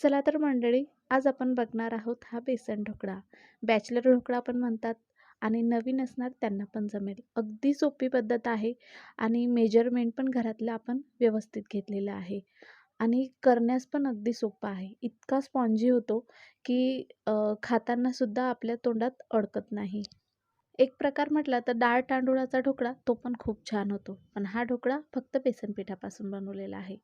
चला तर मंडळी आज आपण बघणार आहोत हा बेसन ढोकळा. बॅचलर ढोकळा पण म्हणतात आणि नवीन असणार त्यांना पण जमेल. अगदी सोपी पद्धत आहे आणि मेजरमेंट पण घरातलं आपण व्यवस्थित घेतलेलं आहे. आणि करण्यास पण अगदी सोपं आहे. इतका स्पॉन्जी होतो की खातानासुद्धा आपल्या तोंडात अडकत नाही. एक प्रकार म्हटला तर डाळ तांदूळाचा ढोकळा तो पण खूप छान होतो. पण हा ढोकळा फक्त बेसन पिठापासून बनवलेला आहे.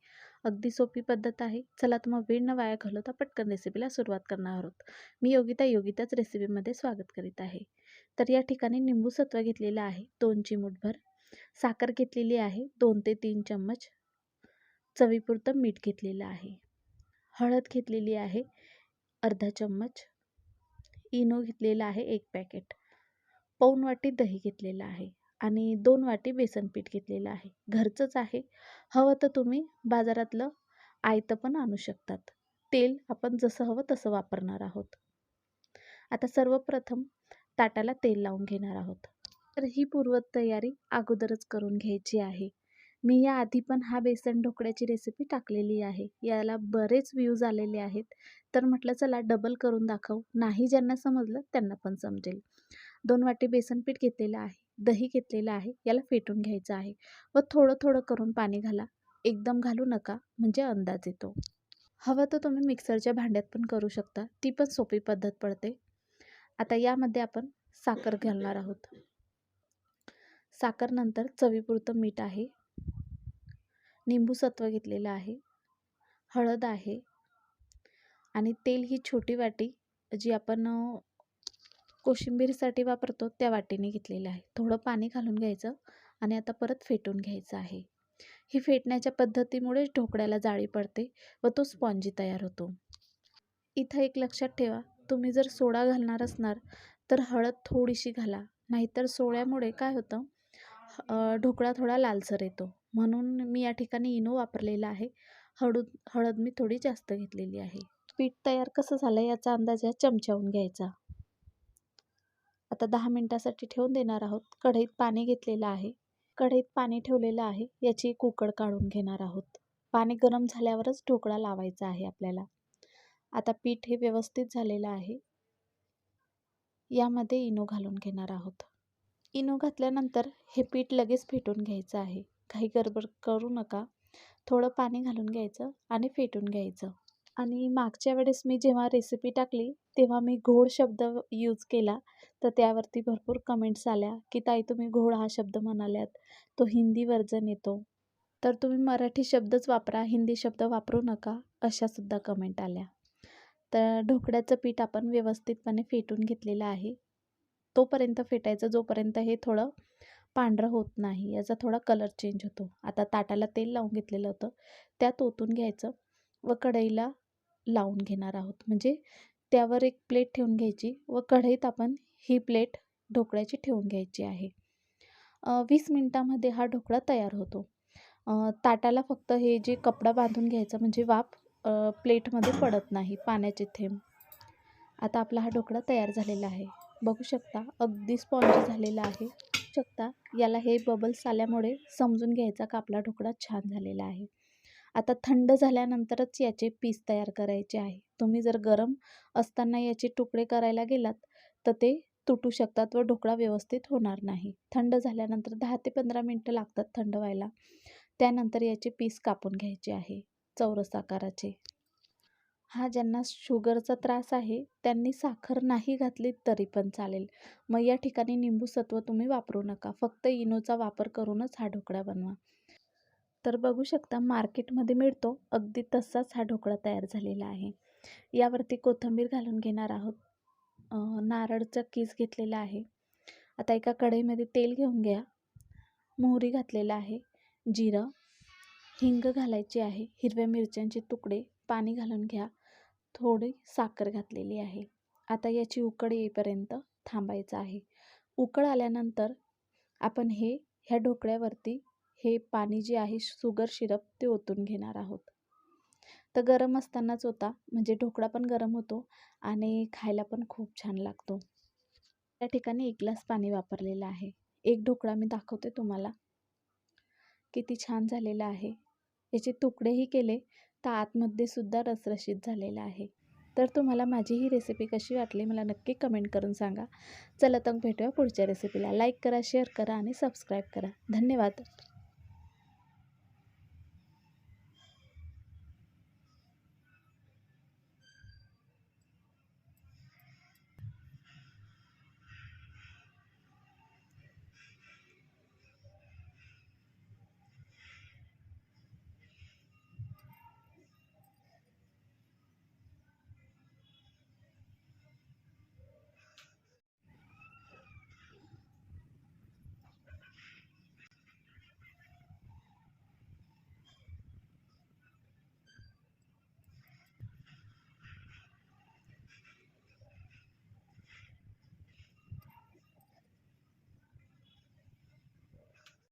अगदी सोपी पद्धत आहे. चला तर मग वेळ न वाया घालवता पटकन रेसिपीला सुरुवात करणार आहोत. मी योगिता योगिताच रेसिपीमध्ये स्वागत करीत आहे. तर या ठिकाणी निंबू सत्व घेतलेलं आहे. दोन चिमूटभर. साखर घेतलेली आहे. दोन ते तीन चम्मच. चवीपुरतं मीठ घेतलेलं आहे. हळद घेतलेली आहे. अर्धा चम्मच. इनो घेतलेला आहे एक पॅकेट पाऊण वाटी दही घेतलेलं आहे आणि दोन वाटी बेसन पीठ घेतलेलं आहे. घरचंच आहे. हवं तर तुम्ही बाजारातलं आयतं पण आणू शकतात. तेल आपण जसं हवं तसं वापरणार आहोत. आता सर्वप्रथम ताटाला तेल लावून घेणार आहोत. तर ही पूर्वतयारी अगोदरच करून घ्यायची आहे. मी या आधी पण हा बेसन ढोकळ्याची रेसिपी टाकलेली आहे. याला बरेच व्ह्यूज आलेले आहेत. तर म्हटलं चला डबल करून दाखव. नाही ज्यांना समजलं त्यांना पण समजेल. दोन वाटी बेसन पीठ घेतलेलं आहे. दही घेतलेलं आहे. याला फेटून घ्यायचं आहे. व थोडं थोडं करून पाणी घाला. एकदम घालू नका म्हणजे अंदाज येतो. हवं तर तुम्ही मिक्सरच्या भांड्यात पण करू शकता. ती पण सोपी पद्धत पडते. आता यामध्ये आपण साखर घालणार आहोत. साखर नंतर चवीपुरतं मीठ आहे. निंबू सत्व घेतलेलं आहे. हळद आहे. आणि तेल ही छोटी वाटी जी आपण कोशिंबीरसाठी वापरतो त्या वाटीने घेतलेलं आहे. थोडं पाणी घालून घ्यायचं आणि आता परत फेटून घ्यायचं आहे. ही फेटण्याच्या पद्धतीमुळेच ढोकळ्याला जाळी पडते व तो स्पॉन्जी तयार होतो. इथं एक लक्षात ठेवा तुम्ही जर सोडा घालणार असणार तर हळद थोडीशी घाला नाहीतर सोड्यामुळे काय होतं ढोकळा थोडा लालसर येतो. म्हणून मी या ठिकाणी इनो वापरलेला आहे. हळद हळद मी थोडी जास्त घेतलेली आहे. पीठ तयार कसं झालं याचा अंदाज या चमच्याहून घ्यायचा. आता दहा मिनटासाठी ठेवून देणार आहोत. कढईत पाणी घेतलेलं आहे. कढईत पाणी ठेवलेलं आहे. याची कुकड काढून घेणार आहोत. पाणी गरम झाल्यावरच ढोकळा लावायचा आहे आपल्याला. आता पीठ हे व्यवस्थित झालेलं आहे. यामध्ये इनो घालून घेणार आहोत. इनो घातल्यानंतर हे पीठ लगेच फेटून घ्यायचं आहे. काही गडबड करू नका. थोडं पाणी घालून घ्यायचं आणि फेटून घ्यायचं. आणि मागच्या वेळेस मी जेव्हा रेसिपी टाकली तेव्हा मी घोळ शब्द यूज केला. तर त्यावरती भरपूर कमेंट्स आल्या की ताई तुम्ही घोळ हा शब्द म्हणाल्यात. तो हिंदी वर्जन येतो. तर तुम्ही मराठी शब्दच वापरा हिंदी शब्द वापरू नका अशासुद्धा कमेंट आल्या. तर ढोकळ्याचं पीठ आपण व्यवस्थितपणे फेटून घेतलेलं आहे. तोपर्यंत फेटायचं जोपर्यंत हे थोडं पांढरं होत नाही याचा थोडा कलर चेंज होतो. आता ताटाला तेल लावून घेतलेलं होतं. त्यात ओतून घ्यायचं व कढईला लावून घेणार आहोत. म्हणजे त्यावर एक प्लेट ठेवून घ्यायची व कढईत आपण ही प्लेट ढोकळ्याची ठेवून घ्यायची आहे. वीस मिनटामध्ये हा ढोकळा तयार होतो. ताटाला फक्त हे जे कपडा बांधून घ्यायचा म्हणजे वाफ प्लेटमध्ये पडत नाही पाण्याचे थेंब. आता आपला हा ढोकळा तयार झालेला आहे. बघू शकता अगदी स्पॉन्जी झालेला आहे. शकता याला हे बबल्स आल्यामुळे समजून घ्यायचा का आपला ढोकळा छान झालेला आहे. आता थंड झाल्यानंतरच याचे पीस तयार करायचे आहे. तुम्ही जर गरम असताना याचे तुकडे करायला गेलात तर ते तुटू शकतात व ढोकळा व्यवस्थित होणार नाही. थंड झाल्यानंतर दहा ते पंधरा मिनटं लागतात थंड व्हायला. त्यानंतर याचे पीस कापून घ्यायचे आहे चौरस आकाराचे. हा ज्यांना शुगरचा त्रास आहे त्यांनी साखर नाही घातली तरी पण चालेल. मग या ठिकाणी निंबू सत्व तुम्ही वापरू नका. फक्त इनोचा वापर करूनच हा ढोकळा बनवा. तर बघू शकता मार्केटमध्ये मिळतो. अगदी तसाच हा ढोकळा तयार झालेला आहे. यावरती कोथिंबीर घालून घेणार आहोत. नारळचा कीस घेतलेला आहे. आता एका कढईमध्ये तेल घेऊन घ्या. मोहरी घातलेला आहे. जिरं हिंग घालायची आहे. हिरव्या मिरच्यांचे तुकडे पाणी घालून घ्या. थोडी साखर घातलेली आहे. आता याची उकड येईपर्यंत थांबायचं आहे. उकळ आल्यानंतर आपण हे ह्या ढोकळ्यावरती हे पाणी जे आहे शुगर शिरप ते ओतून घेणार आहोत. तर गरम असतानाच होता म्हणजे ढोकळा पण गरम होतो आणि खायला पण खूप छान लागतो. त्या ठिकाणी एक ग्लास पाणी वापरलेलं आहे. एक ढोकळा मी दाखवते तुम्हाला. किती छान झालेला आहे. याचे तुकडेही केले तर आतमध्ये सुद्धा रसरशीत झालेला आहे. तर तुम्हाला माझी ही रेसिपी कशी वाटली मला नक्की कमेंट करून सांगा. चला तर भेटूया पुढच्या रेसिपीला लाईक करा शेअर करा आणि सबस्क्राईब करा. धन्यवाद.